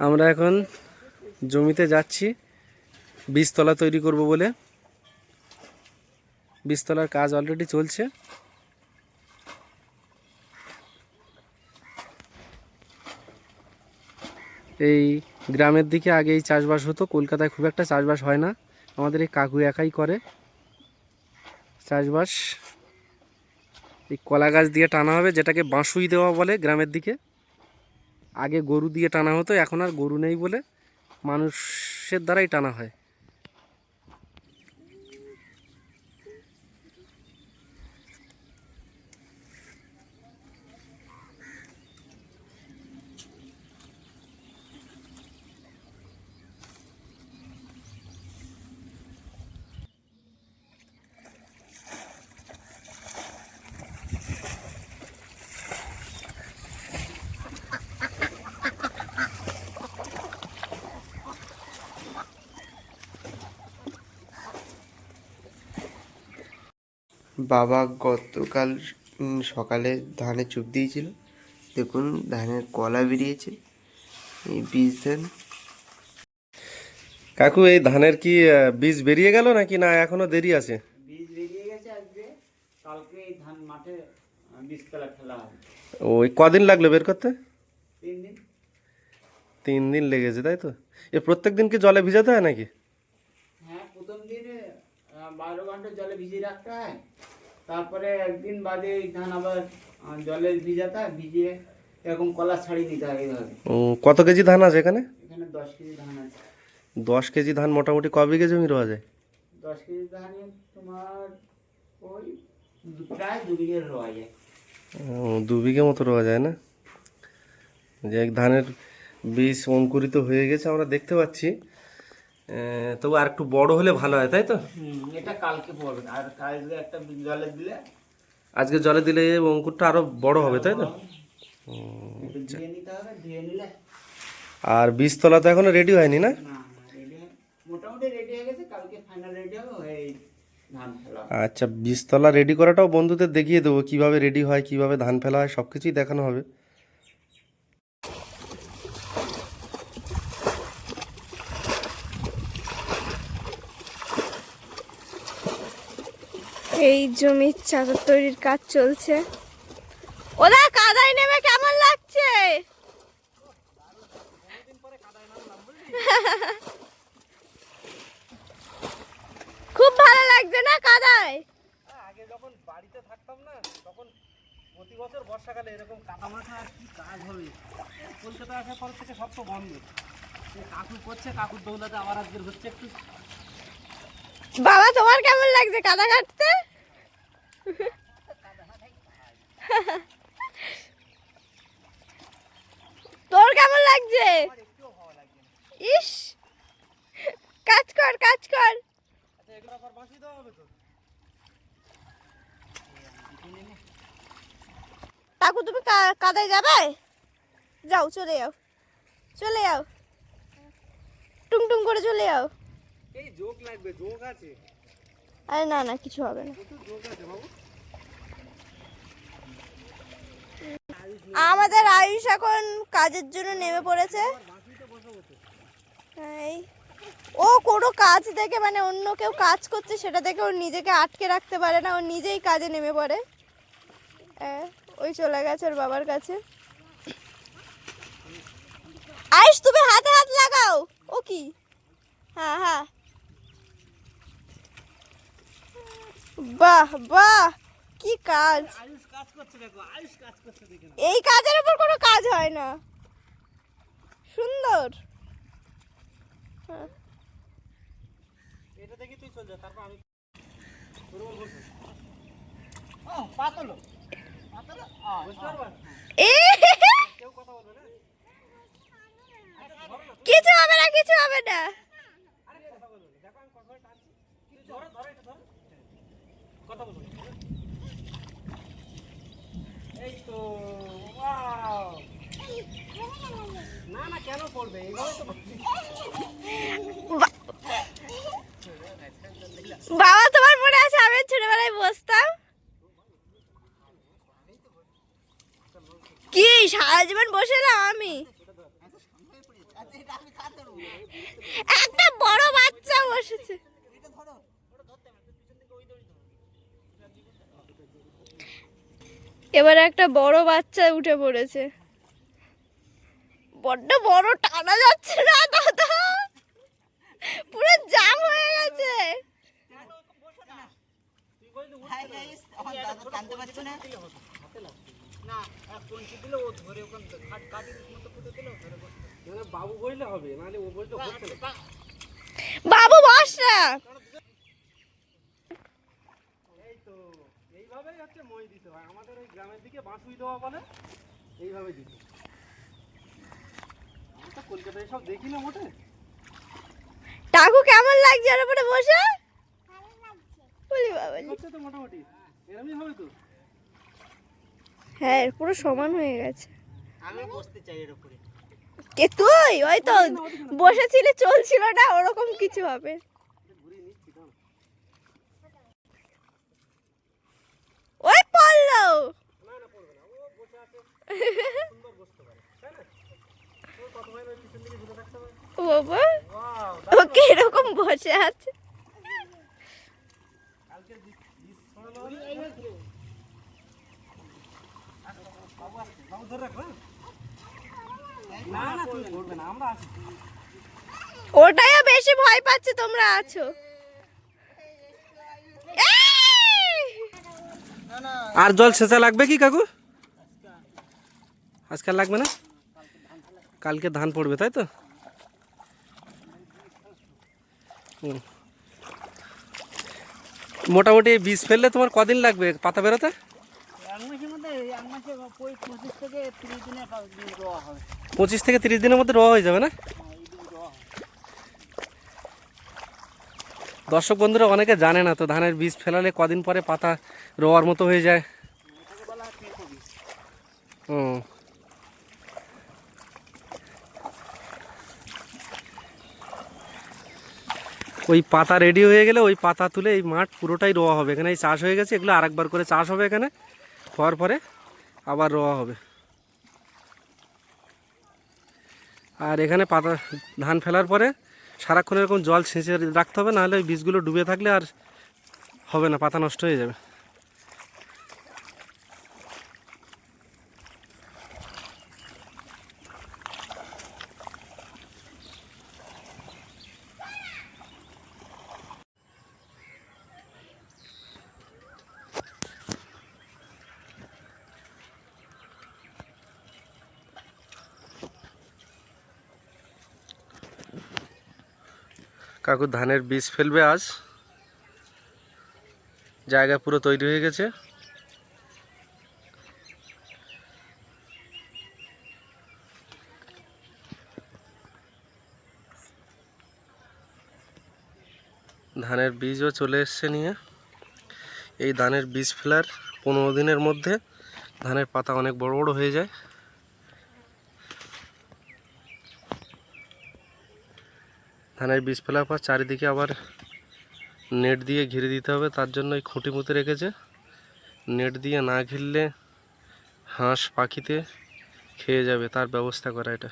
আমরা এখন জমিতে যাচ্ছি। বীজতলা তৈরি করব বলে। বীজতলার কাজ অলরেডি চলছে। এই গ্রামের দিকে আগে এই চাষবাস হতো। কলকাতায় খুব একটা চাষবাস হয় না। আমাদের এই কাকু একাই করে। চাষবাস এই কলা গাছ দিয়ে টানা হবে, যেটাকে বাঁশুই দেওয়া বলে গ্রামের দিকে। আগে গরু দিয়ে টানা হতো এখন আর গরু নেই বলে মানুষের দ্বারাই টানা হয়। বাবা গতকাল সকালে ধানে চুপ দিয়েছিল। দেখুন ধানের কলা বেরিয়েছে। এই বীজ ধান কাকু এই ধানের কি বীজ বেরিয়ে গেল নাকি? না এখনও দেরি আছে। বীজ বেরিয়ে গেছে আজকে। কালকে এই ধান মাঠে বীজতলা ফেলা হবে। ওই কদিন লাগল বের করতে? তিন দিন। তিন দিন লেগেছে তাই তো? এ প্রত্যেক দিন কি জলে ভিজাতে হয় নাকি? হ্যাঁ প্রথম দিনে বারো ঘণ্টা জলে ভিজিয়ে রাখতে হয়। তারপরে একদিন বাদে এই ধান আবার জলে ভিজাতে ভিজিয়ে এরকম কলা ছাড়িয়ে নিতে হয় এইভাবে। ও, কত কেজি ধান আছে এখানে? এখানে দশ কেজি ধান আছে। দশ কেজি ধান মোটামুটি ক বিঘে জমি রোয়া যায়? দশ কেজি ধানে তোমার ওই প্রায় দু বিঘের রোয়া যায়। ও, দু বিঘে মতো রোয়া যায় না? যে ধানের বীজ অঙ্কুরিত হয়ে গেছে আমরা দেখতে পাচ্ছি। তবু আর একটু বড় হলে ভালো হয় তাই তো? এটা কালকে পড়বে। আর কালকে একটা জলে দিলে? আজকে জলে দিলে অঙ্কুরটা আরও বড় হবে তাই তো? নিলে? আর বীজতলা তো এখনও রেডি হয়নি না। আচ্ছা বীজতলা রেডি করাটাও বন্ধুদের দেখিয়ে দেবো কীভাবে রেডি হয় কীভাবে ধান ফেলা হয় সব কিছুই দেখানো হবে। এই জমির চাদর তৈরির কাজ চলছে। ওরা কাদায় নেমে কেমন লাগছে? খুব ভালো লাগছে না কাদায়? আগে যখন বাড়িতে থাকতাম না তখন প্রতি বছর বর্ষাকালে এরকম কাদা মাথা আর কি কাজ হবে। কলকাতা আসার পর থেকে সব তো বন্ধ। কাকু করছে কাকুর দৌলাতে আবার আজকের হচ্ছে একটু। বাবা তোমার কেমন লাগছে কাদা কাটতে? তোর কেমন লাগছে? ইস! কাজ কর কাজ কর। কাকু, তুমি কাদায় যাবে? যাও, চলে যাও। চলে যাও। টুং টুং করে চলে যাও। এই যোগ লাগবে যোগ আছে। আরে না না, কিছু হবে না। আমাদের আয়ুষ এখন কাজের জন্য নেমে পড়েছে। এই। ও কোনো কাজ দেখে মানে অন্য কেউ কাজ করছে, সেটা দেখে ও নিজেকে আটকে রাখতে পারে না, ও নিজেই কাজে নেমে পড়ে। ওই চলে গেছে ওর বাবার কাছে। আয়ুষ, তুমি হাতে হাত লাগাও। ও কি? হ্যাঁ হ্যাঁ। বাহ বাহ কি কাজ? এই কাজের উপর কোনো কাজ হয় না। সুন্দর। কিছু হবে না কিছু হবে না। কথা বলুন এই তো না না, কেন পড়বে? বাবা, তোমার মনে আছে আমি ছোটবেলায় বসতাম? কি, সারা জীবন বসেলাম আমি? একটা বড় বাচ্চা বসেছে। এবার একটা বড় বাচ্চা উঠে পড়েছে। বড্ড বড় টানা যাচ্ছে না দাদা। পুরো জাম হয়ে গেছে। মানে বাবু বইলে হবে নাহলে ও না। বাবু বস না এই তো এইভাবেই হচ্ছে মই দিতে হয়। আমাদের ওই গ্রামের দিকে বাঁশুই দেওয়া বলে এইভাবে দিতে আমি তো কলকাতায় সব দেখি না মোটে টাকু কেমন লাগছে ওর উপরে বসে? বলি বাবা হচ্ছে তো মোটামুটি। এরমই হবে তো। হ্যাঁ পুরো সমান হয়ে গেছে। আমি বসতে চাই এর উপরে। কে তুই? ওই তো বসেছিলি চলছিল না ওরকম কিছু হবে। না তুমি ধরবে না আমরা আছি। ওটাই বেশি ভয় পাচ্ছে তোমরা আছো এই! আর জল সেচা লাগবে কি, কাকু? আজকাল লাগবে না? কালকে ধান পড়বে, তাই তো। মোটামুটি বীজ ফেললে তোমার কদিন লাগবে পাতা বেরোতে? পঁচিশ থেকে তিরিশ দিনের মধ্যে রোয়া হয়ে যাবে না হ্যাঁ এই দিন দেওয়া হবে দর্শক বন্ধুরা, অনেকে জানে না তো ধানের বীজ ফেলালে কদিন পরে পাতা রোয়ার মতো হয়ে যায়। হুম। ওই পাতা রেডি হয়ে গেলে ওই পাতা তুলে এই মাঠ পুরোটাই রোয়া হবে। এখানে এই চাষ হয়ে গেছে, এগুলো আরেকবার করে চাষ হবে এখানে। হওয়ার পরে আবার রোয়া হবে। আর এখানে পাতা, ধান ফেলার পরে সারাক্ষণ এরকম জল ছেঁচে রাখতে হবে, নাহলে বীজগুলো ডুবে থাকলে আর হবে না, পাতা নষ্ট হয়ে যাবে। কাকু ধানের বীজ ফেলবে আজ। জায়গা পুরো তৈরি হয়ে গেছে। ধানের বীজও চলে এসছে নিয়ে। এই ধানের বীজ ফেলার পনেরো দিনের মধ্যে ধানের পাতা অনেক বড় বড় হয়ে যায়। ধানের বীজ ফেলার পর চারিদিকে আবার নেট দিয়ে ঘিরে দিতে হবে, তার জন্য এই খুঁটি পুঁতে রেখেছে। নেট দিয়ে না ঘিরলে হাঁস পাখিতে খেয়ে যাবে, তার ব্যবস্থা করা এটা।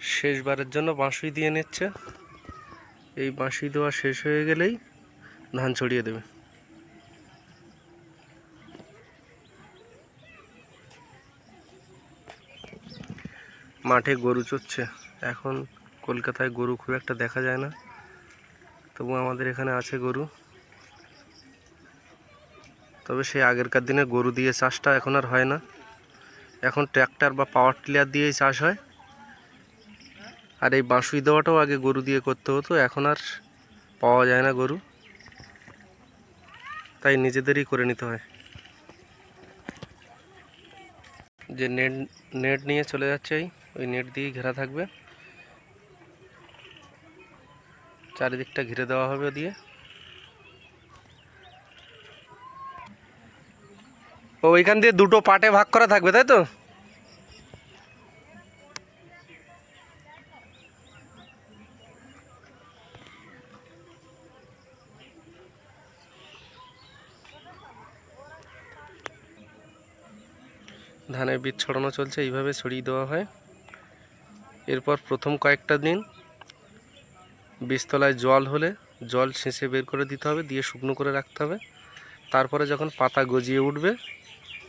শেষবারের জন্য বাঁশুই দিয়ে নিচ্ছে। এই বাঁশুই দেওয়া শেষ হয়ে গেলেই ধান ছড়িয়ে দেবে। মাঠে গরু চড়ছে। এখন কলকাতায় গরু খুব একটা দেখা যায় না। তবু আমাদের এখানে আছে গরু। তবে সেই আগেরকার দিনে গরু দিয়ে চাষটা এখন আর হয় না। এখন ট্র্যাক্টর বা পাওয়ার টিলার দিয়েই চাষ হয়। আর এই বাঁশুই দেওয়াটাও আগে গরু দিয়ে করতে হতো, এখন আর পাওয়া যায় না গরু। তাই নিজেদেরই করে নিতে হয়। যে নেট নেট নিয়ে চলে যাচ্ছে এই, ওই নেট দিয়েই ঘেরা থাকবে। চারিদিকটা ঘিরে দেওয়া হবে দিয়ে। ও ওইখান দিয়ে দুটো পার্টে ভাগ করা থাকবে, তাই তো? ধানের বীজ ছড়ানো চলছে, এইভাবে ছড়িয়ে দেওয়া হয়। এরপর প্রথম কয়েকটা দিন বীজতলায় জল হলে জল ছেঁচে বের করে দিতে হবে, দিয়ে শুকনো করে রাখতে হবে। তারপরে যখন পাতা গজিয়ে উঠবে,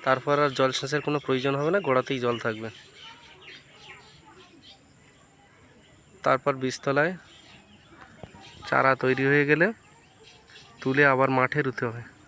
তারপর আর জল সেচের কোনো প্রয়োজন হবে না, গোড়াতেই জল থাকবে। তারপর বীজতলায় চারা তৈরি হয়ে গেলে তুলে আবার মাঠে রুতে হবে।